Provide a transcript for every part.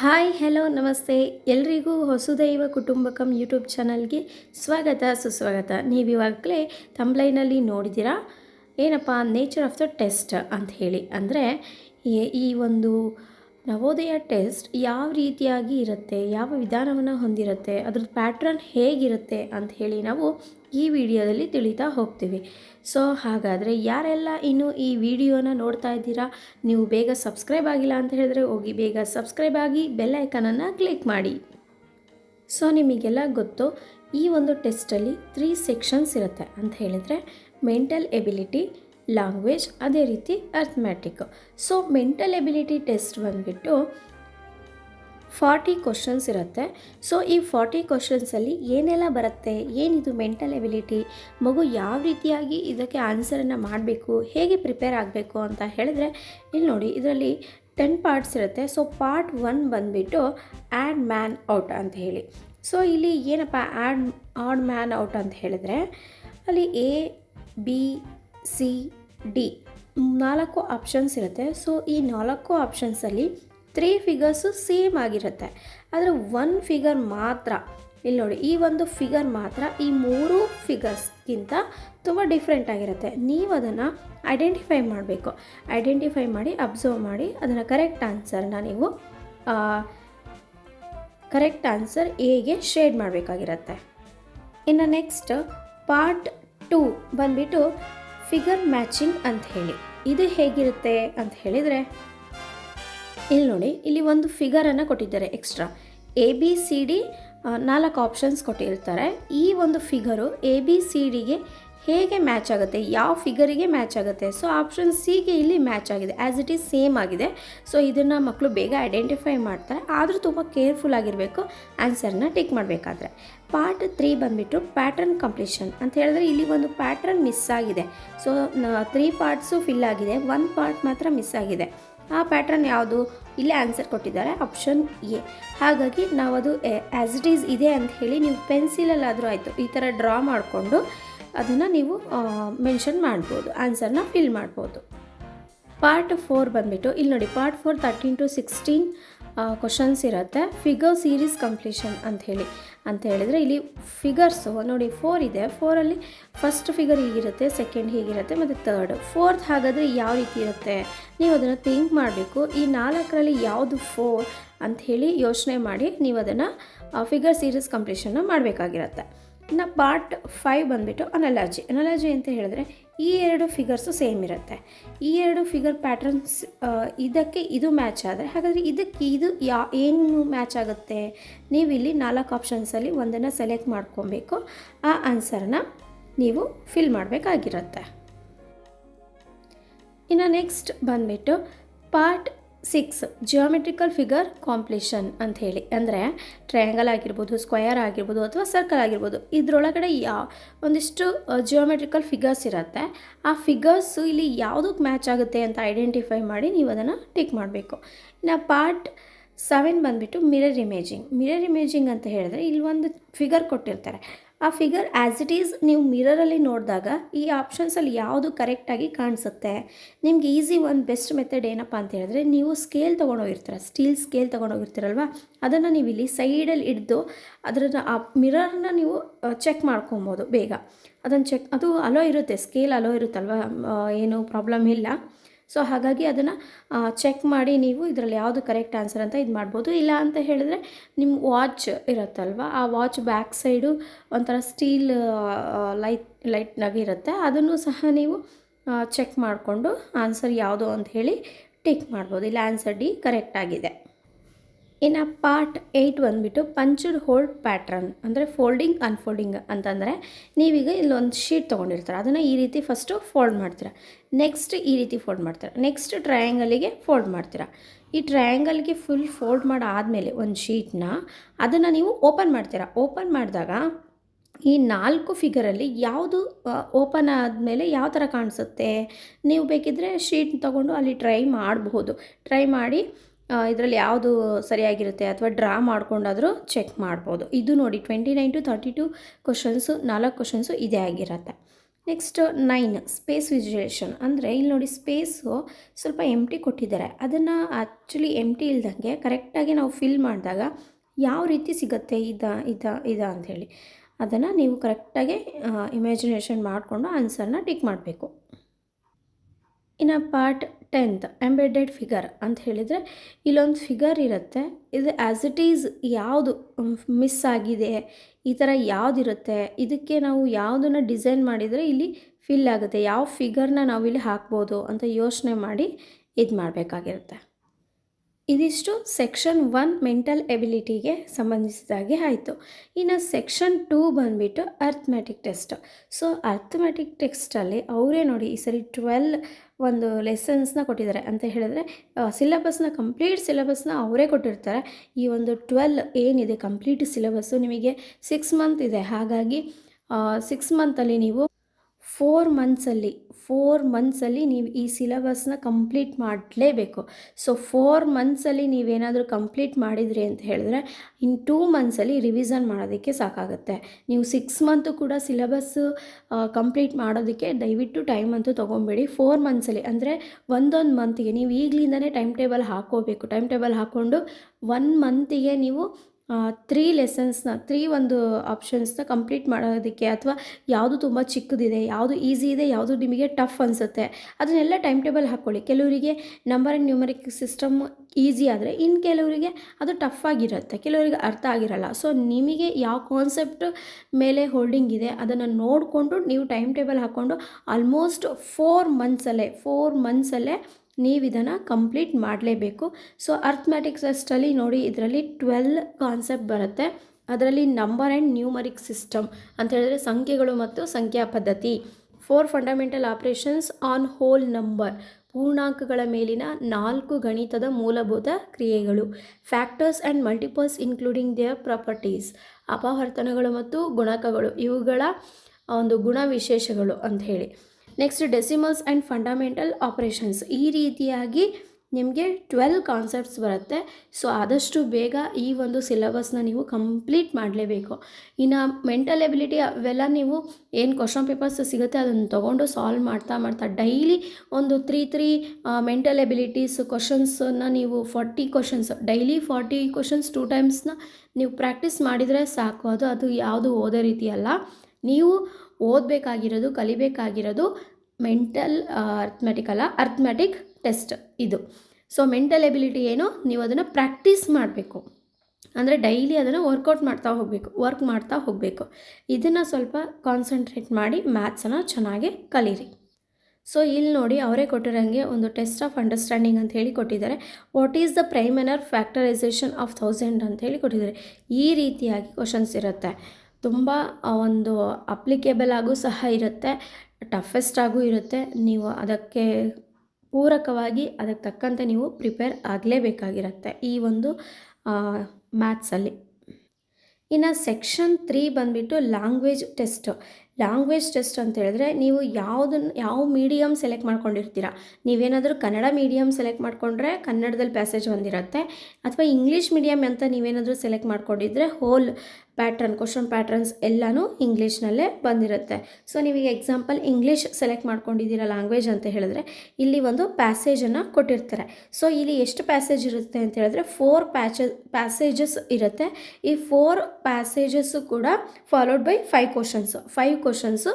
Hi, hello, ನಮಸ್ತೆ. ಎಲ್ರಿಗೂ ಹೊಸುದೈವ ಕುಟುಂಬಕಂ YouTube ಚಾನಲ್ಗೆ ಸ್ವಾಗತ, ಸುಸ್ವಾಗತ. ನೀವಿವಾಗಲೇ ತಂಬ್ಲೈನಲ್ಲಿ ನೋಡಿದ್ದೀರಾ? ಏನಪ್ಪ, ನೇಚರ್ ಆಫ್ ದ ಟೆಸ್ಟ್ ಅಂತ ಹೇಳಿ. ಅಂದರೆ ಈ ಒಂದು ನವೋದಯ ಟೆಸ್ಟ್ ಯಾವ ರೀತಿಯಾಗಿ ಇರುತ್ತೆ, ಯಾವ ವಿಧಾನವನ್ನು ಹೊಂದಿರುತ್ತೆ ಅದ್ರ ಪ್ಯಾಟ್ರನ್ ಹೇಗಿರುತ್ತೆ ಅಂತ ಹೇಳಿ ನಾವು ಈ ವಿಡಿಯೋದಲ್ಲಿ ತಿಳಿತಾ ಹೋಗ್ತೀವಿ. ಸೊ ಹಾಗಾದರೆ ಯಾರೆಲ್ಲ ಇನ್ನು ಈ ವಿಡಿಯೋನ ನೋಡ್ತಾ ಇದ್ದೀರಾ, ನೀವು ಬೇಗ ಸಬ್ಸ್ಕ್ರೈಬ್ ಆಗಿಲ್ಲ ಅಂತ ಹೇಳಿದ್ರೆ ಹೋಗಿ ಬೇಗ ಸಬ್ಸ್ಕ್ರೈಬ್ ಆಗಿ ಬೆಲ್ ಐಕನನ್ನು ಕ್ಲಿಕ್ ಮಾಡಿ. ಸೊ ನಿಮಗೆಲ್ಲ ಗೊತ್ತು, ಈ ಒಂದು ಟೆಸ್ಟಲ್ಲಿ ತ್ರೀ ಸೆಕ್ಷನ್ಸ್ ಇರುತ್ತೆ ಅಂತ ಹೇಳಿದರೆ ಮೆಂಟಲ್ ಎಬಿಲಿಟಿ ಲ್ಯಾಂಗ್ವೇಜ್ ಅದೇ ರೀತಿ arithmetic so mental ability test ಬಂದುಬಿಟ್ಟು ಫಾರ್ಟಿ ಕ್ವಶನ್ಸ್ ಇರುತ್ತೆ. ಸೊ ಈ ಫಾರ್ಟಿ ಕ್ವಶನ್ಸಲ್ಲಿ ಏನೆಲ್ಲ ಬರುತ್ತೆ? ಏನಿದು ಮೆಂಟಲ್ ಎಬಿಲಿಟಿ ಮಗು ಯಾವ ರೀತಿಯಾಗಿ ಇದಕ್ಕೆ ಆನ್ಸರನ್ನು ಮಾಡಬೇಕು? ಹೇಗೆ ಪ್ರಿಪೇರ್ ಆಗಬೇಕು ಅಂತ ಹೇಳಿದ್ರೆ, ಇಲ್ಲಿ ನೋಡಿ, ಇದರಲ್ಲಿ ಟೆನ್ ಪಾರ್ಟ್ಸ್ ಇರುತ್ತೆ. ಸೊ ಪಾರ್ಟ್ ಒನ್ ಬಂದುಬಿಟ್ಟು ಆ್ಯಡ್ ಮ್ಯಾನ್ ಔಟ್ ಅಂತ ಹೇಳಿ. ಸೊ ಇಲ್ಲಿ ಏನಪ್ಪ ಆ್ಯಡ್ ಆಡ್ ಮ್ಯಾನ್ ಔಟ್ ಅಂತ ಹೇಳಿದ್ರೆ, ಅಲ್ಲಿ ಎ ಬಿ ಸಿ, ಡಿ ನಾಲ್ಕು ಆಪ್ಷನ್ಸ್ ಇರುತ್ತೆ. ಸೊ ಈ ನಾಲ್ಕು ಆಪ್ಷನ್ಸಲ್ಲಿ ತ್ರೀ ಫಿಗರ್ಸು ಸೇಮ್ ಆಗಿರುತ್ತೆ. ಆದರೆ ಒನ್ ಫಿಗರ್ ಮಾತ್ರ, ಇಲ್ಲಿ ನೋಡಿ, ಈ ಒಂದು ಫಿಗರ್ ಮಾತ್ರ ಈ ಮೂರು ಫಿಗರ್ಸ್ಗಿಂತ ತುಂಬ ಡಿಫ್ರೆಂಟ್ ಆಗಿರುತ್ತೆ. ನೀವು ಅದನ್ನು ಐಡೆಂಟಿಫೈ ಮಾಡಬೇಕು. ಐಡೆಂಟಿಫೈ ಮಾಡಿ ಅಬ್ಸರ್ವ್ ಮಾಡಿ, ಅದನ್ನು ಕರೆಕ್ಟ್ ಆನ್ಸರ್ನ ನೀವು ಕರೆಕ್ಟ್ ಆನ್ಸರ್ ಎಗೆ ಶೇಡ್ ಮಾಡಬೇಕಾಗಿರುತ್ತೆ. ಇನ್ನು ನೆಕ್ಸ್ಟ್ ಪಾರ್ಟ್ ಟೂ ಬಂದ್ಬಿಟ್ಟು ಫಿಗರ್ ಮ್ಯಾಚಿಂಗ್ ಅಂತ ಹೇಳಿ. ಇದು ಹೇಗಿರುತ್ತೆ ಅಂತ ಹೇಳಿದರೆ, ಇಲ್ಲಿ ನೋಡಿ, ಇಲ್ಲಿ ಒಂದು ಫಿಗರನ್ನು ಕೊಟ್ಟಿದ್ದಾರೆ extra. A, B, C, D ನಾಲ್ಕು ಆಪ್ಷನ್ಸ್ ಕೊಟ್ಟಿರ್ತಾರೆ. ಈ ಒಂದು ಫಿಗರು ಎ ಬಿ ಸಿ ಡಿಗೆ ಹೇಗೆ ಮ್ಯಾಚ್ ಆಗುತ್ತೆ, ಯಾವ ಫಿಗರಿಗೆ ಮ್ಯಾಚ್ ಆಗುತ್ತೆ, ಸೊ ಆಪ್ಷನ್ ಸಿಗೆ ಇಲ್ಲಿ ಮ್ಯಾಚ್ ಆಗಿದೆ ಆ್ಯಸ್ ಇಟ್ ಈಸ್ ಸೇಮ್ ಆಗಿದೆ. ಸೊ ಇದನ್ನು ಮಕ್ಕಳು ಬೇಗ ಐಡೆಂಟಿಫೈ ಮಾಡ್ತಾರೆ, ಆದರೂ ತುಂಬ ಕೇರ್ಫುಲ್ ಆಗಿರಬೇಕು ಆನ್ಸರ್ನ ಟಿಕ್ ಮಾಡಬೇಕಾದ್ರೆ. ಪಾರ್ಟ್ ತ್ರೀ ಬಂದುಬಿಟ್ಟು ಪ್ಯಾಟ್ರನ್ ಕಂಪ್ಲೀಷನ್ ಅಂತ ಹೇಳಿದ್ರೆ ಇಲ್ಲಿ ಒಂದು ಪ್ಯಾಟ್ರನ್ ಮಿಸ್ ಆಗಿದೆ. ಸೊ ತ್ರೀ ಪಾರ್ಟ್ಸು ಫಿಲ್ ಆಗಿದೆ ಒನ್ ಪಾರ್ಟ್ ಮಾತ್ರ ಮಿಸ್ ಆಗಿದೆ. ಆ ಪ್ಯಾಟ್ರನ್ ಯಾವುದು? ಇಲ್ಲೇ ಆನ್ಸರ್ ಕೊಟ್ಟಿದ್ದಾರೆ ಆಪ್ಷನ್ ಎ ಹಾಗಾಗಿ ನಾವು ಅದು ಆ್ಯಸ್ ಇಟ್ ಈಸ್ ಇದೆ ಅಂತ ಹೇಳಿ ನೀವು ಪೆನ್ಸಿಲಲ್ಲಾದರೂ ಆಯಿತು, ಈ ಥರ ಡ್ರಾ ಮಾಡಿಕೊಂಡು ಅದನ್ನು ನೀವು ಮೆನ್ಷನ್ ಮಾಡ್ಬೋದು. ಆನ್ಸರ್ನ ಫಿಲ್ ಮಾಡ್ಬೋದು. ಪಾರ್ಟ್ ಫೋರ್ ಬಂದುಬಿಟ್ಟು, ಇಲ್ಲಿ ನೋಡಿ part four thirteen to sixteen questions ಇರುತ್ತೆ. ಫಿಗರ್ ಸೀರೀಸ್ ಕಂಪ್ಲೀಷನ್ ಅಂತ ಹೇಳಿ. ಅಂತ ಹೇಳಿದರೆ ಇಲ್ಲಿ ಫಿಗರ್ಸು ನೋಡಿ ಫೋರ್ ಇದೆ. ಫೋರಲ್ಲಿ ಫಸ್ಟ್ ಫಿಗರ್ ಹೀಗಿರುತ್ತೆ ಸೆಕೆಂಡ್ ಹೀಗಿರುತ್ತೆ, ಮತ್ತು ತರ್ಡ್ ಫೋರ್ತ್ ಹಾಗಾದರೆ ಯಾವ ರೀತಿ ಇರುತ್ತೆ? ನೀವು ಅದನ್ನು ಥಿಂಕ್ ಮಾಡಬೇಕು. ಈ ನಾಲ್ಕರಲ್ಲಿ ಯಾವುದು ಫೋರ್ ಅಂತ ಹೇಳಿ ಯೋಚನೆ ಮಾಡಿ, ನೀವು ಅದನ್ನು ಫಿಗರ್ ಸೀರೀಸ್ ಕಂಪ್ಲೀಷನ್ನ ಮಾಡಬೇಕಾಗಿರುತ್ತೆ. ಇನ್ನು ಪಾರ್ಟ್ ಫೈವ್ ಬಂದುಬಿಟ್ಟು ಅನಲಾಜಿ ಅನಲಾಜಿ ಅಂತ ಹೇಳಿದ್ರೆ ಈ ಎರಡು ಫಿಗರ್ಸು ಸೇಮ್ ಇರುತ್ತೆ. ಈ ಎರಡು ಫಿಗರ್ ಪ್ಯಾಟ್ರನ್ಸ್ ಇದಕ್ಕೆ ಇದು ಮ್ಯಾಚ್ ಆದರೆ, ಹಾಗಾದರೆ ಇದಕ್ಕೆ ಇದು ಯಾ, ಏನು ಮ್ಯಾಚ್ ಆಗುತ್ತೆ? ನೀವು ಇಲ್ಲಿ ನಾಲ್ಕು ಆಪ್ಷನ್ಸಲ್ಲಿ ಒಂದನ್ನು ಸೆಲೆಕ್ಟ್ ಮಾಡ್ಕೊಬೇಕು. ಆ ಆನ್ಸರ್ನ ನೀವು ಫಿಲ್ ಮಾಡಬೇಕಾಗಿರುತ್ತೆ. ಇನ್ನು ನೆಕ್ಸ್ಟ್ ಬಂದುಬಿಟ್ಟು part six geometrical figure completion ಅಂತ ಹೇಳಿ. ಅಂದರೆ ಟ್ರಯಾಂಗಲ್ ಆಗಿರ್ಬೋದು ಸ್ಕ್ವಯರ್ ಆಗಿರ್ಬೋದು ಅಥವಾ ಸರ್ಕಲ್ ಆಗಿರ್ಬೋದು, ಇದರೊಳಗಡೆ ಯಾ, ಒಂದಿಷ್ಟು ಜಿಯೋಮೆಟ್ರಿಕಲ್ ಫಿಗರ್ಸ್ ಇರುತ್ತೆ. ಆ ಫಿಗರ್ಸು ಇಲ್ಲಿ ಯಾವುದಕ್ಕೆ ಮ್ಯಾಚ್ ಆಗುತ್ತೆ ಅಂತ ಐಡೆಂಟಿಫೈ ಮಾಡಿ ನೀವು ಅದನ್ನು ಟಿಕ್ ಮಾಡಬೇಕು. ಇನ್ನು ಪಾರ್ಟ್ ಸೆವೆನ್ ಬಂದುಬಿಟ್ಟು ಮಿರರ್ ಇಮೇಜಿಂಗ್ ಮಿರರ್ ಇಮೇಜಿಂಗ್ ಅಂತ ಹೇಳಿದ್ರೆ ಇಲ್ಲಿ ಒಂದು ಫಿಗರ್ ಕೊಟ್ಟಿರ್ತಾರೆ. ಆ ಫಿಗರ್ ಆ್ಯಸ್ ಇಟ್ ಈಸ್ ನೀವು ಮಿರರಲ್ಲಿ ನೋಡಿದಾಗ ಈ ಆಪ್ಷನ್ಸಲ್ಲಿ ಯಾವುದು ಕರೆಕ್ಟಾಗಿ ಕಾಣಿಸುತ್ತೆ? ನಿಮ್ಗೆ ಈಸಿ ಒಂದು ಬೆಸ್ಟ್ ಮೆಥಡ್ ಏನಪ್ಪ ಅಂತ ಹೇಳಿದ್ರೆ ನೀವು ಸ್ಕೇಲ್ ತೊಗೊಂಡೋಗಿರ್ತೀರ ಸ್ಟೀಲ್ ಸ್ಕೇಲ್ ತೊಗೊಂಡೋಗಿರ್ತೀರಲ್ವ ಅದನ್ನು ನೀವು ಇಲ್ಲಿ ಸೈಡಲ್ಲಿ ಹಿಡ್ದು ಅದರನ್ನು ಆ ಮಿರರ್ನ ನೀವು ಚೆಕ್ ಮಾಡ್ಕೊಬೋದು ಬೇಗ. ಅದನ್ನು ಚೆಕ್ ಅದು ಅಲೋ ಇರುತ್ತೆ ಸ್ಕೇಲ್ ಅಲೋ ಇರುತ್ತಲ್ವ? ಏನು ಪ್ರಾಬ್ಲಮ್ ಇಲ್ಲ. ಸೊ ಹಾಗಾಗಿ ಅದನ್ನು ಚೆಕ್ ಮಾಡಿ ನೀವು ಇದರಲ್ಲಿ ಯಾವುದು ಕರೆಕ್ಟ್ ಆನ್ಸರ್ ಅಂತ ಇದು ಮಾಡ್ಬೋದು. ಇಲ್ಲ ಅಂತ ಹೇಳಿದ್ರೆ ನಿಮ್ಮ ವಾಚ್ ಇರುತ್ತಲ್ವ? ಆ ವಾಚ್ ಬ್ಯಾಕ್ ಸೈಡು ಒಂಥರ ಸ್ಟೀಲ್ ಲೈಟ್ ಲೈಟ್ನಾಗೆ ಇರುತ್ತೆ. ಅದನ್ನು ಸಹ ನೀವು ಚೆಕ್ ಮಾಡಿಕೊಂಡು ಆನ್ಸರ್ ಯಾವುದು ಅಂತ ಹೇಳಿ ಟಿಕ್ ಮಾಡ್ಬೋದು. ಇಲ್ಲ ಆನ್ಸರ್ ಡಿ ಕರೆಕ್ಟ್ ಆಗಿದೆ. ಇನ್ನು ಪಾರ್ಟ್ ಏಯ್ಟ್ ಬಂದುಬಿಟ್ಟು ಪಂಚಡ್ ಹೋಲ್ಡ್ ಪ್ಯಾಟ್ರನ್, ಅಂದರೆ ಫೋಲ್ಡಿಂಗ್, ಅನ್ಫೋಲ್ಡಿಂಗ್ ಅಂತಂದರೆ ನೀವೀಗ ಇಲ್ಲೊಂದು ಶೀಟ್ ತೊಗೊಂಡಿರ್ತಾರೆ. ಅದನ್ನು ಈ ರೀತಿ ಫಸ್ಟು ಫೋಲ್ಡ್ ಮಾಡ್ತೀರಾ. ನೆಕ್ಸ್ಟ್ ಈ ರೀತಿ ಫೋಲ್ಡ್ ಮಾಡ್ತೀರಾ. ನೆಕ್ಸ್ಟ್ ಟ್ರಯಾಂಗಲಿಗೆ ಫೋಲ್ಡ್ ಮಾಡ್ತೀರಾ. ಈ ಟ್ರಯಾಂಗಲ್ಗೆ ಫುಲ್ ಫೋಲ್ಡ್ ಮಾಡಾದಮೇಲೆ ಒಂದು ಶೀಟ್ನ ಅದನ್ನು ನೀವು ಓಪನ್ ಮಾಡ್ತೀರಾ. ಓಪನ್ ಮಾಡಿದಾಗ ಈ ನಾಲ್ಕು ಫಿಗರಲ್ಲಿ ಯಾವುದು ಓಪನ್ ಆದಮೇಲೆ ಯಾವ ಥರ ಕಾಣಿಸುತ್ತೆ? ನೀವು ಬೇಕಿದ್ದರೆ ಶೀಟ್ ತೊಗೊಂಡು ಅಲ್ಲಿ ಟ್ರೈ ಮಾಡಬಹುದು ಟ್ರೈ ಮಾಡಿ ಇದರಲ್ಲಿ ಯಾವುದು ಸರಿಯಾಗಿರುತ್ತೆ ಅಥವಾ ಡ್ರಾ ಮಾಡ್ಕೊಂಡಾದರೂ ಚೆಕ್ ಮಾಡ್ಬೋದು. ಇದು ನೋಡಿ twenty nine to thirty two questions ನಾಲ್ಕು ಕ್ವಶನ್ಸು ಇದೇ ಆಗಿರುತ್ತೆ. ನೆಕ್ಸ್ಟ್ ನೈನ್ ಸ್ಪೇಸ್ ವಿಜುಲೇಷನ್ ಅಂದರೆ ಇಲ್ಲಿ ನೋಡಿ ಸ್ಪೇಸು ಸ್ವಲ್ಪ ಎಂಟಿ ಕೊಟ್ಟಿದ್ದಾರೆ. ಅದನ್ನು ಆ್ಯಕ್ಚುಲಿ ಎಂಟಿ ಇಲ್ದಂಗೆ ಕರೆಕ್ಟಾಗಿ ನಾವು ಫಿಲ್ ಮಾಡಿದಾಗ ಯಾವ ರೀತಿ ಸಿಗುತ್ತೆ ಇದ ಇದ ಇದ ಅಂಥೇಳಿ ಅದನ್ನು ನೀವು ಕರೆಕ್ಟಾಗಿ ಇಮ್ಯಾಜಿನೇಷನ್ ಮಾಡಿಕೊಂಡು ಆನ್ಸರ್ನ ಟಿಕ್ ಮಾಡಬೇಕು. ಇನ್ನು ಪಾರ್ಟ್ ಟೆಂತ್ ಎಂಬೆಡೆಡ್ ಫಿಗರ್ ಅಂತ ಹೇಳಿದರೆ ಇಲ್ಲೊಂದು ಫಿಗರ್ ಇರುತ್ತೆ. ಇದು ಆ್ಯಸ್ ಇಟ್ ಈಸ್ ಯಾವುದು ಮಿಸ್ ಆಗಿದೆ, ಈ ಥರ ಯಾವುದಿರುತ್ತೆ, ಇದಕ್ಕೆ ನಾವು ಯಾವುದನ್ನು ಡಿಸೈನ್ ಮಾಡಿದರೆ ಇಲ್ಲಿ ಫಿಲ್ ಆಗುತ್ತೆ. ಯಾವ ಫಿಗರ್ನ ನಾವು ಇಲ್ಲಿ ಹಾಕ್ಬೋದು ಅಂತ ಯೋಚನೆ ಮಾಡಿ ಇದು ಮಾಡಬೇಕಾಗಿರುತ್ತೆ ಇದಿಷ್ಟು ಸೆಕ್ಷನ್ ಒನ್ ಮೆಂಟಲ್ ಎಬಿಲಿಟಿಗೆ ಸಂಬಂಧಿಸಿದಾಗೆ ಆಯಿತು. ಇನ್ನು ಸೆಕ್ಷನ್ ಟೂ ಬಂದುಬಿಟ್ಟು ಅರ್ಥಮ್ಯಾಟಿಕ್ ಟೆಸ್ಟ್ ಸೊ ಅರ್ಥಮ್ಯಾಟಿಕ್ ಟೆಕ್ಸ್ಟಲ್ಲಿ ಅವರೇ ನೋಡಿ ಈ ಸರಿ ಟ್ವೆಲ್ ಒಂದು ಲೆಸನ್ಸ್ನ ಕೊಟ್ಟಿದ್ದಾರೆ ಅಂತ ಹೇಳಿದ್ರೆ ಸಿಲೆಬಸ್ನ ಕಂಪ್ಲೀಟ್ ಸಿಲೆಬಸ್ನ ಅವರೇ ಕೊಟ್ಟಿರ್ತಾರೆ. ಈ ಒಂದು ಟ್ವೆಲ್ ಏನಿದೆ ಕಂಪ್ಲೀಟ್ ಸಿಲೆಬಸ್ಸು ನಿಮಗೆ ಸಿಕ್ಸ್ ಮಂತ್ ಇದೆ. ಹಾಗಾಗಿ ಸಿಕ್ಸ್ ಮಂತಲ್ಲಿ ನೀವು ಫೋರ್ ಮಂತ್ಸಲ್ಲಿ ಫೋರ್ ಮಂತ್ಸಲ್ಲಿ ನೀವು ಈ ಸಿಲೆಬಸ್ನ ಕಂಪ್ಲೀಟ್ ಮಾಡಲೇಬೇಕು. ಸೊ ಫೋರ್ ಮಂತ್ಸಲ್ಲಿ ನೀವೇನಾದರೂ ಕಂಪ್ಲೀಟ್ ಮಾಡಿದ್ರಿ ಅಂತ ಹೇಳಿದ್ರೆ, ಇನ್ ಟೂ ಮಂತ್ಸಲ್ಲಿ ರಿವಿಸನ್ ಮಾಡೋದಕ್ಕೆ ಸಾಕಾಗುತ್ತೆ. ನೀವು ಸಿಕ್ಸ್ ಮಂತು ಕೂಡ ಸಿಲೆಬಸ್ ಕಂಪ್ಲೀಟ್ ಮಾಡೋದಕ್ಕೆ ದಯವಿಟ್ಟು ಟೈಮ್ ಅಂತೂ ತೊಗೊಬೇಡಿ. ಫೋರ್ ಮಂತ್ಸಲ್ಲಿ ಅಂದರೆ ಒಂದೊಂದು ಮಂತಿಗೆ ನೀವು ಈಗಲಿಂದನೇ ಟೈಮ್ ಟೇಬಲ್ ಹಾಕೋಬೇಕು ಟೈಮ್ ಟೇಬಲ್ ಹಾಕ್ಕೊಂಡು ಒನ್ ಮಂತಿಗೆ ನೀವು ತ್ರೀ ಲೆಸನ್ಸ್ನ ತ್ರೀ ಒಂದು ಆಪ್ಷನ್ಸ್ನ ಕಂಪ್ಲೀಟ್ ಮಾಡೋದಕ್ಕೆ ಅಥವಾ ಯಾವುದು ತುಂಬ ಚಿಕ್ಕದಿದೆ, ಯಾವುದು ಈಸಿ ಇದೆ, ಯಾವುದು ನಿಮಗೆ ಟಫ್ ಅನಿಸುತ್ತೆ, ಅದನ್ನೆಲ್ಲ ಟೈಮ್ ಟೇಬಲ್ ಹಾಕ್ಕೊಳ್ಳಿ ಕೆಲವರಿಗೆ number and numeric system easy ಆದರೆ ಇನ್ನು ಕೆಲವರಿಗೆ ಅದು ಟಫ್ ಆಗಿರುತ್ತೆ, ಕೆಲವರಿಗೆ ಅರ್ಥ ಆಗಿರಲ್ಲ. ಸೊ ನಿಮಗೆ ಯಾವ ಕಾನ್ಸೆಪ್ಟ್ ಮೇಲೆ ಹೋಲ್ಡಿಂಗ್ ಇದೆ ಅದನ್ನು ನೋಡಿಕೊಂಡು ನೀವು ಟೈಮ್ ಟೇಬಲ್ ಹಾಕ್ಕೊಂಡು ಆಲ್ಮೋಸ್ಟ್ ಫೋರ್ ಮಂತ್ಸಲ್ಲೇ ಫೋರ್ ಮಂತ್ಸಲ್ಲೇ ನೀವು ಇದನ್ನು ಕಂಪ್ಲೀಟ್ ಮಾಡಲೇಬೇಕು. ಸೊ ಅರ್ಥಮ್ಯಾಟಿಕ್ಸ್ ಅಷ್ಟಲ್ಲಿ ನೋಡಿ, ಇದರಲ್ಲಿ ಟ್ವೆಲ್ ಕಾನ್ಸೆಪ್ಟ್ ಬರುತ್ತೆ. ಅದರಲ್ಲಿ ನಂಬರ್ ಆ್ಯಂಡ್ ನ್ಯೂಮರಿಕ್ ಸಿಸ್ಟಮ್ ಅಂತ ಹೇಳಿದ್ರೆ ಸಂಖ್ಯೆಗಳು ಮತ್ತು ಸಂಖ್ಯಾ ಪದ್ಧತಿ. Four fundamental operations on whole number ಪೂರ್ಣಾಂಕಗಳ ಮೇಲಿನ ನಾಲ್ಕು ಗಣಿತದ ಮೂಲಭೂತ ಕ್ರಿಯೆಗಳು. Factors and multiples including their properties ಅಪವರ್ತನಗಳು ಮತ್ತು ಗುಣಕಗಳು. ಇವುಗಳ ಒಂದು ಗುಣವಿಶೇಷಗಳು ಅಂತ ಹೇಳಿ. Next decimals and fundamental operations ಈ ರೀತಿಯಾಗಿ ನಿಮಗೆ ಟ್ವೆಲ್ ಕಾನ್ಸೆಪ್ಟ್ಸ್ ಬರುತ್ತೆ. ಸೊ ಆದಷ್ಟು ಬೇಗ ಈ ಒಂದು ಸಿಲೆಬಸ್ನ ನೀವು ಕಂಪ್ಲೀಟ್ ಮಾಡಲೇಬೇಕು. ಇನ್ನು ಮೆಂಟಲ್ ಎಬಿಲಿಟಿ ಅವೆಲ್ಲ ನೀವು ಏನು ಕ್ವಶನ್ ಪೇಪರ್ಸ್ ಸಿಗುತ್ತೆ ಅದನ್ನು ತೊಗೊಂಡು ಸಾಲ್ವ್ ಮಾಡ್ತಾ ಮಾಡ್ತಾ ಡೈಲಿ ಒಂದು ತ್ರೀ ತ್ರೀ ಮೆಂಟಲ್ ಎಬಿಲಿಟೀಸ್ ಕ್ವಶನ್ಸನ್ನು ನೀವು forty questions daily forty questions two ಟೈಮ್ಸ್ನ ನೀವು ಪ್ರಾಕ್ಟೀಸ್ ಮಾಡಿದರೆ ಸಾಕು. ಅದು ಅದು ಯಾವುದು ಓದೋ ರೀತಿ ಅಲ್ಲ. ನೀವು ಓದಬೇಕಾಗಿರೋದು, ಕಲಿಬೇಕಾಗಿರೋದು ಮೆಂಟಲ್ ಅರ್ಥಮೆಟಿಕ್ ಅಲ್ಲ ಅರ್ಥಮೆಟಿಕ್ ಟೆಸ್ಟ್ ಇದು. ಸೊ ಮೆಂಟಲ್ ಎಬಿಲಿಟಿ ಏನು? ನೀವು ಅದನ್ನು ಪ್ರಾಕ್ಟೀಸ್ ಮಾಡಬೇಕು. ಅಂದರೆ ಡೈಲಿ ಅದನ್ನು ವರ್ಕೌಟ್ ಮಾಡ್ತಾ ಹೋಗಬೇಕು ವರ್ಕ್ ಮಾಡ್ತಾ ಹೋಗಬೇಕು. ಇದನ್ನು ಸ್ವಲ್ಪ ಕಾನ್ಸಂಟ್ರೇಟ್ ಮಾಡಿ ಮ್ಯಾಥ್ಸನ್ನು ಚೆನ್ನಾಗಿ ಕಲೀರಿ. ಸೊ ಇಲ್ಲಿ ನೋಡಿ ಅವರೇ ಕೊಟ್ಟಿರೋಂಗೆ ಒಂದು ಟೆಸ್ಟ್ ಆಫ್ ಅಂಡರ್ಸ್ಟ್ಯಾಂಡಿಂಗ್ ಅಂತ ಹೇಳಿ ಕೊಟ್ಟಿದ್ದಾರೆ. What is the prime factorisation of thousand ಅಂತ ಹೇಳಿ ಕೊಟ್ಟಿದ್ದಾರೆ. ಈ ರೀತಿಯಾಗಿ ಕ್ವಶನ್ಸ್ ಇರುತ್ತೆ. ತುಂಬ ಒಂದು ಅಪ್ಲಿಕೇಬಲ್ ಆಗೂ ಸಹ ಇರುತ್ತೆ ಟಫೆಸ್ಟ್ ಆಗೂ ಇರುತ್ತೆ. ನೀವು ಅದಕ್ಕೆ ಪೂರಕವಾಗಿ ಅದಕ್ಕೆ ತಕ್ಕಂತೆ ನೀವು ಪ್ರಿಪೇರ್ ಆಗಲೇಬೇಕಾಗಿರುತ್ತೆ ಈ ಒಂದು ಮ್ಯಾಥ್ಸಲ್ಲಿ ಇನ್ನು ಸೆಕ್ಷನ್ ತ್ರೀ ಬಂದುಬಿಟ್ಟು ಲ್ಯಾಂಗ್ವೇಜ್ ಟೆಸ್ಟ್ ಲ್ಯಾಂಗ್ವೇಜ್ ಟೆಸ್ಟ್ ಅಂತ ಹೇಳಿದ್ರೆ ನೀವು ಯಾವುದನ್ನು ಯಾವ ಮೀಡಿಯಮ್ ಸೆಲೆಕ್ಟ್ ಮಾಡ್ಕೊಂಡಿರ್ತೀರ? ನೀವೇನಾದರೂ ಕನ್ನಡ ಮೀಡಿಯಮ್ ಸೆಲೆಕ್ಟ್ ಮಾಡಿಕೊಂಡ್ರೆ ಕನ್ನಡದಲ್ಲಿ ಪ್ಯಾಸೇಜ್ ಒಂದಿರುತ್ತೆ ಅಥವಾ ಇಂಗ್ಲೀಷ್ ಮೀಡಿಯಮ್ ಅಂತ ನೀವೇನಾದರೂ ಸೆಲೆಕ್ಟ್ ಮಾಡ್ಕೊಂಡಿದ್ರೆ ಹೋಲ್ ಪ್ಯಾಟ್ರನ್ ಕ್ವಶನ್ ಪ್ಯಾಟ್ರನ್ಸ್ ಎಲ್ಲನೂ ಇಂಗ್ಲೀಷ್ನಲ್ಲೇ ಬಂದಿರುತ್ತೆ. ಸೊ ನೀವೀಗ ಎಕ್ಸಾಂಪಲ್ ಇಂಗ್ಲೀಷ್ ಸೆಲೆಕ್ಟ್ ಮಾಡ್ಕೊಂಡಿದ್ದೀರಾ ಲ್ಯಾಂಗ್ವೇಜ್ ಅಂತ ಹೇಳಿದ್ರೆ, ಇಲ್ಲಿ ಒಂದು ಪ್ಯಾಸೇಜನ್ನು ಕೊಟ್ಟಿರ್ತಾರೆ. ಸೊ ಇಲ್ಲಿ ಎಷ್ಟು ಪ್ಯಾಸೇಜ್ ಇರುತ್ತೆ ಅಂತ ಹೇಳಿದ್ರೆ ಫೋರ್ ಪ್ಯಾಚ ಪ್ಯಾಸೇಜಸ್ ಇರುತ್ತೆ. ಈ ಫೋರ್ ಪ್ಯಾಸೇಜಸ್ಸು ಕೂಡ followed by five questions five questions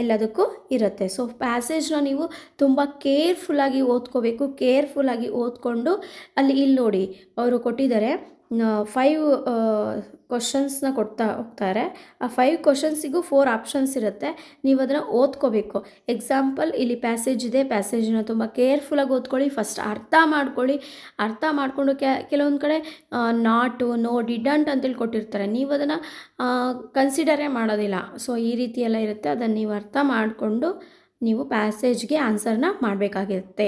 ಎಲ್ಲದಕ್ಕೂ ಇರುತ್ತೆ. ಸೊ ಪ್ಯಾಸೇಜ್ನ ನೀವು ತುಂಬ ಕೇರ್ಫುಲ್ಲಾಗಿ ಓದ್ಕೋಬೇಕು. ಕೇರ್ಫುಲ್ಲಾಗಿ ಓದ್ಕೊಂಡು ಅಲ್ಲಿ ಇಲ್ಲಿ ನೋಡಿ, ಅವರು ಕೊಟ್ಟಿದ್ದಾರೆ ಫೈವ್ ಕ್ವಶನ್ಸ್ನ ಕೊಡ್ತಾ ಹೋಗ್ತಾರೆ. ಆ ಫೈವ್ ಕ್ವಶನ್ಸಿಗೂ ಫೋರ್ ಆಪ್ಷನ್ಸ್ ಇರುತ್ತೆ. ನೀವು ಅದನ್ನು ಓದ್ಕೋಬೇಕು. ಎಕ್ಸಾಂಪಲ್ ಇಲ್ಲಿ ಪ್ಯಾಸೇಜ್ ಇದೆ. ಪ್ಯಾಸೇಜನ್ನ ತುಂಬ ಕೇರ್ಫುಲ್ಲಾಗಿ ಓದ್ಕೊಳ್ಳಿ. ಫಸ್ಟ್ ಅರ್ಥ ಮಾಡ್ಕೊಳ್ಳಿ. ಅರ್ಥ ಮಾಡಿಕೊಂಡು ಕೆಲವೊಂದು ಕಡೆ ನಾಟು ನೋ ಡಿಡಂಟ್ ಅಂತೇಳಿ ಕೊಟ್ಟಿರ್ತಾರೆ. ನೀವು ಅದನ್ನು ಕನ್ಸಿಡರೇ ಮಾಡೋದಿಲ್ಲ. ಸೊ ಈ ರೀತಿ ಎಲ್ಲ ಇರುತ್ತೆ. ಅದನ್ನು ನೀವು ಅರ್ಥ ಮಾಡಿಕೊಂಡು ನೀವು ಪ್ಯಾಸೇಜ್ಗೆ ಆನ್ಸರ್ನ ಮಾಡಬೇಕಾಗಿರುತ್ತೆ.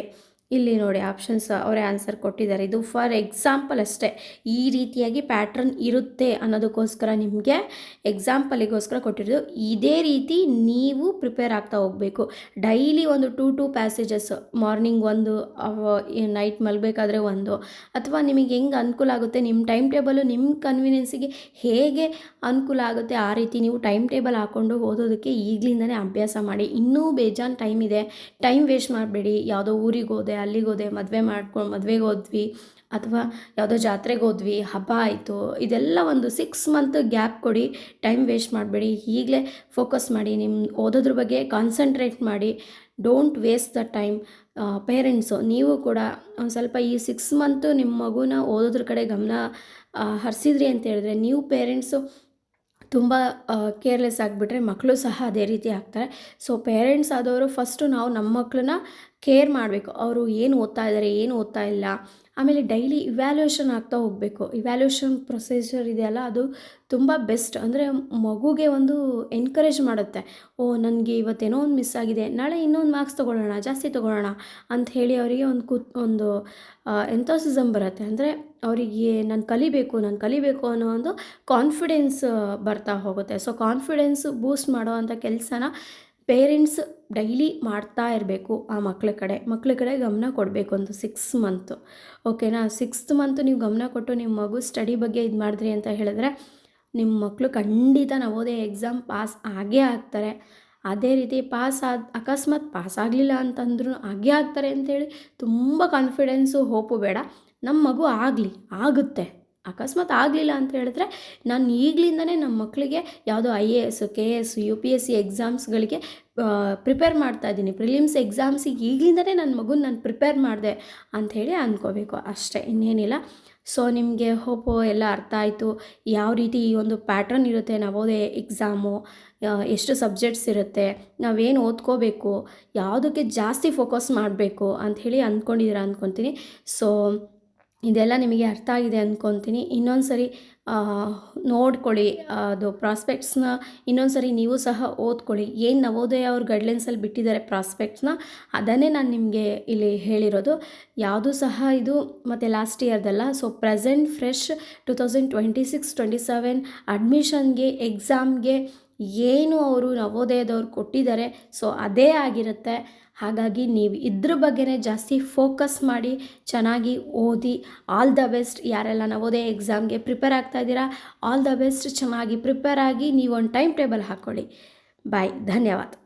ಇಲ್ಲಿ ನೋಡಿ ಆಪ್ಷನ್ಸ್ ಅವರೇ ಆನ್ಸರ್ ಕೊಟ್ಟಿದ್ದಾರೆ. ಇದು ಫಾರ್ ಎಕ್ಸಾಂಪಲ್ ಅಷ್ಟೇ. ಈ ರೀತಿಯಾಗಿ ಪ್ಯಾಟ್ರನ್ ಇರುತ್ತೆ ಅನ್ನೋದಕ್ಕೋಸ್ಕರ ನಿಮಗೆ ಎಕ್ಸಾಂಪಲಿಗೋಸ್ಕರ ಕೊಟ್ಟಿರೋದು. ಇದೇ ರೀತಿ ನೀವು ಪ್ರಿಪೇರ್ ಆಗ್ತಾ ಹೋಗಬೇಕು. ಡೈಲಿ ಒಂದು ಟೂ ಟೂ ಪ್ಯಾಸೇಜಸ್ ಮಾರ್ನಿಂಗ್ ಒಂದು ನೈಟ್ ಮಲಗಬೇಕಾದ್ರೆ ಒಂದು. ಅಥವಾ ನಿಮಗೆ ಹೆಂಗೆ ಅನುಕೂಲ ಆಗುತ್ತೆ? ನಿಮ್ಮ ಟೈಮ್ ಟೇಬಲು ನಿಮ್ಮ ಕನ್ವೀನಿಯನ್ಸಿಗೆ ಹೇಗೆ ಅನುಕೂಲ ಆಗುತ್ತೆ? ಆ ರೀತಿ ನೀವು ಟೈಮ್ ಟೇಬಲ್ ಹಾಕ್ಕೊಂಡು ಓದೋದಕ್ಕೆ ಈಗಲಿಂದನೇ ಅಭ್ಯಾಸ ಮಾಡಿ. ಇನ್ನೂ ಬೇಜಾನ್ ಟೈಮ್ ಇದೆ. ಟೈಮ್ ವೇಸ್ಟ್ ಮಾಡಬೇಡಿ. ಯಾವುದೋ ಊರಿಗೆ ಹೋದೆ ಅಲ್ಲಿಗೆ ಹೋದೆ, ಮದುವೆ ಮಾಡ್ಕೊಂಡು ಮದುವೆಗೆ ಹೋದ್ವಿ, ಅಥವಾ ಯಾವುದೋ ಜಾತ್ರೆಗೆ ಹೋದ್ವಿ, ಹಬ್ಬ ಆಯಿತು, ಇದೆಲ್ಲ ಒಂದು ಸಿಕ್ಸ್ ಮಂತ್ ಗ್ಯಾಪ್ ಕೊಡಿ ಟೈಮ್ ವೇಸ್ಟ್ ಮಾಡಬೇಡಿ, ಈಗಲೇ ಫೋಕಸ್ ಮಾಡಿ ನಿಮ್ಮ ಓದೋದ್ರ ಬಗ್ಗೆ ಕಾನ್ಸಂಟ್ರೇಟ್ ಮಾಡಿ don't waste the time parents ನೀವು ಕೂಡ ಒಂದು ಸ್ವಲ್ಪ ಈ ಸಿಕ್ಸ್ ಮಂತು ನಿಮ್ಮ ಮಗುನ ಓದೋದ್ರ ಕಡೆ ಗಮನ ಹರಿಸಿದ್ರಿ ಅಂತ ಹೇಳಿದ್ರೆ, ನೀವು ಪೇರೆಂಟ್ಸು ತುಂಬ ಕೇರ್ಲೆಸ್ ಆಗಿಬಿಟ್ರೆ ಮಕ್ಕಳು ಸಹ ಅದೇ ರೀತಿ ಆಗ್ತಾರೆ. ಸೊ ಪೇರೆಂಟ್ಸ್ ಆದವರು ಫಸ್ಟು ನಾವು ನಮ್ಮ ಮಕ್ಕಳನ್ನ ಕೇರ್ ಮಾಡಬೇಕು. ಅವರು ಏನು ಓದ್ತಾ ಇದ್ದಾರೆ, ಏನು ಓದ್ತಾ ಇಲ್ಲ. ಆಮೇಲೆ ಡೈಲಿ ಇವ್ಯಾಲ್ಯೂಯೇಷನ್ ಆಗ್ತಾ ಹೋಗಬೇಕು. ಇವ್ಯಾಲ್ಯೂಯೇಷನ್ ಪ್ರೊಸೀಜರ್ ಇದೆಯಲ್ಲ, ಅದು ತುಂಬ ಬೆಸ್ಟ್. ಅಂದರೆ ಮಗುಗೆ ಒಂದು ಎನ್ಕರೇಜ್ ಮಾಡುತ್ತೆ. ಓ, ನನಗೆ ಇವತ್ತೇನೋ ಒಂದು ಮಿಸ್ ಆಗಿದೆ. ನಾಳೆ ಇನ್ನೊಂದು ಮಾರ್ಕ್ಸ್ ತೊಗೊಳ್ಳೋಣ, ಜಾಸ್ತಿ ತೊಗೊಳ್ಳೋಣ ಅಂತ ಹೇಳಿ ಅವರಿಗೆ ಒಂದು ಕೂತ್ ಒಂದು ಎಂಥೋಸಿಸಮ್ ಬರುತ್ತೆ. ಅಂದರೆ ಅವರಿಗೆ ನಾನು ಕಲಿಬೇಕು ನಾನು ಕಲಿಬೇಕು ಅನ್ನೋ ಒಂದು ಕಾನ್ಫಿಡೆನ್ಸ್ ಬರ್ತಾ ಹೋಗುತ್ತೆ. ಸೊ ಕಾನ್ಫಿಡೆನ್ಸ್ ಬೂಸ್ಟ್ ಮಾಡೋ ಅಂಥ ಕೆಲಸನ ಪೇರೆಂಟ್ಸ್ ಡೈಲಿ ಮಾಡ್ತಾ ಇರಬೇಕು ಆ ಮಕ್ಳ ಕಡೆ. ಮಕ್ಳ ಕಡೆ ಗಮನ ಕೊಡಬೇಕು ಒಂದು ಸಿಕ್ಸ್ ಮಂತು ಓಕೆನಾ ಸಿಕ್ಸ್ತ್ ಮಂತು ನೀವು ಗಮನ ಕೊಟ್ಟು ನಿಮ್ಮ ಮಗು ಸ್ಟಡಿ ಬಗ್ಗೆ ಇದು ಮಾಡಿದ್ರಿ ಅಂತ ಹೇಳಿದ್ರೆ ನಿಮ್ಮ ಮಕ್ಕಳು ಖಂಡಿತ ನವೋದಯ ಎಕ್ಸಾಮ್ ಪಾಸ್ ಆಗೇ ಆಗ್ತಾರೆ. ಅದೇ ರೀತಿ ಪಾಸ್ ಆದ, ಅಕಸ್ಮಾತ್ ಪಾಸ್ ಆಗಲಿಲ್ಲ ಅಂತಂದ್ರೂ ಆಗೇ ಆಗ್ತಾರೆ ಅಂತೇಳಿ ತುಂಬ ಕಾನ್ಫಿಡೆನ್ಸು ಹೋಪು ಬೇಡ. ನಮ್ಮ ಮಗು ಆಗಲಿ, ಆಗುತ್ತೆ. ಅಕಸ್ಮಾತ್ ಆಗಲಿಲ್ಲ ಅಂತ ಹೇಳಿದ್ರೆ ನಾನು ಈಗಲಿಂದನೇ ನಮ್ಮ ಮಕ್ಕಳಿಗೆ ಯಾವುದೋ I A S K S U P S C ಎಕ್ಸಾಮ್ಸ್ಗಳಿಗೆ prepare ಮಾಡ್ತಾ ಇದ್ದೀನಿ. ಪ್ರಿಲಿಮ್ಸ್ ಎಕ್ಸಾಮ್ಸಿಗೆ ಈಗಲಿಂದನೇ ನನ್ನ ಮಗುನ ನಾನು ಪ್ರಿಪೇರ್ ಮಾಡಿದೆ ಅಂಥೇಳಿ ಅಂದ್ಕೋಬೇಕು ಅಷ್ಟೇ, ಇನ್ನೇನಿಲ್ಲ. ಸೊ ನಿಮಗೆ ಹೋಪು ಎಲ್ಲ ಅರ್ಥ ಆಯಿತು. ಯಾವ ರೀತಿ ಈ ಒಂದು ಪ್ಯಾಟ್ರನ್ ಇರುತ್ತೆ? ನವೋದಯ ಎಕ್ಸಾಮು ಎಷ್ಟು ಸಬ್ಜೆಕ್ಟ್ಸ್ ಇರುತ್ತೆ? ನಾವೇನು ಓದ್ಕೋಬೇಕು? ಯಾವುದಕ್ಕೆ ಜಾಸ್ತಿ ಫೋಕಸ್ ಮಾಡಬೇಕು? ಅಂಥೇಳಿ ಅಂದ್ಕೊಂಡಿದ್ದೀರಾ ಅಂದ್ಕೊತೀನಿ ಸೊ ಇದೆಲ್ಲ ನಿಮಗೆ ಅರ್ಥ ಆಗಿದೆ ಅಂದ್ಕೊತೀನಿ ಇನ್ನೊಂದು ಸರಿ ನೋಡ್ಕೊಳ್ಳಿ, ಅದು ಪ್ರಾಸ್ಪೆಕ್ಟ್ಸ್ನ ಇನ್ನೊಂದು ಸರಿ ನೀವು ಸಹ ಓದ್ಕೊಳ್ಳಿ. ಏನು ನವೋದಯ ಅವ್ರ ಗೈಡ್ಲೈನ್ಸಲ್ಲಿ ಬಿಟ್ಟಿದ್ದಾರೆ ಪ್ರಾಸ್ಪೆಕ್ಟ್ಸ್ನ ಅದನ್ನೇ ನಾನು ನಿಮಗೆ ಇಲ್ಲಿ ಹೇಳಿರೋದು. ಯಾವುದು ಸಹ ಇದು ಮತ್ತು last ಇಯರ್ದಲ್ಲ so present fresh two thousand twenty six twenty seven ಅಡ್ಮಿಷನ್ಗೆ ಎಕ್ಸಾಮ್ಗೆ ಏನು ಅವರು ನವೋದಯದವ್ರು ಕೊಟ್ಟಿದ್ದಾರೆ, ಸೊ ಅದೇ ಆಗಿರುತ್ತೆ. ಹಾಗಾಗಿ ನೀವು ಇದ್ರ ಬಗ್ಗೆನೇ ಜಾಸ್ತಿ ಫೋಕಸ್ ಮಾಡಿ, ಚೆನ್ನಾಗಿ ಓದಿ, ಆಲ್ ದ ಬೆಸ್ಟ್. ಯಾರೆಲ್ಲ ನವೋದಯ ಎಕ್ಸಾಮ್ಗೆ ಪ್ರಿಪೇರ್ ಆಗ್ತಾ ಇದ್ದೀರಾ, ಆಲ್ ದ ಬೆಸ್ಟ್. ಚೆನ್ನಾಗಿ ಪ್ರಿಪೇರ್ ಆಗಿ ನೀವು ಒಂದು ಟೈಮ್ ಟೇಬಲ್ ಹಾಕ್ಕೊಳ್ಳಿ. ಬಾಯ್. ಧನ್ಯವಾದ.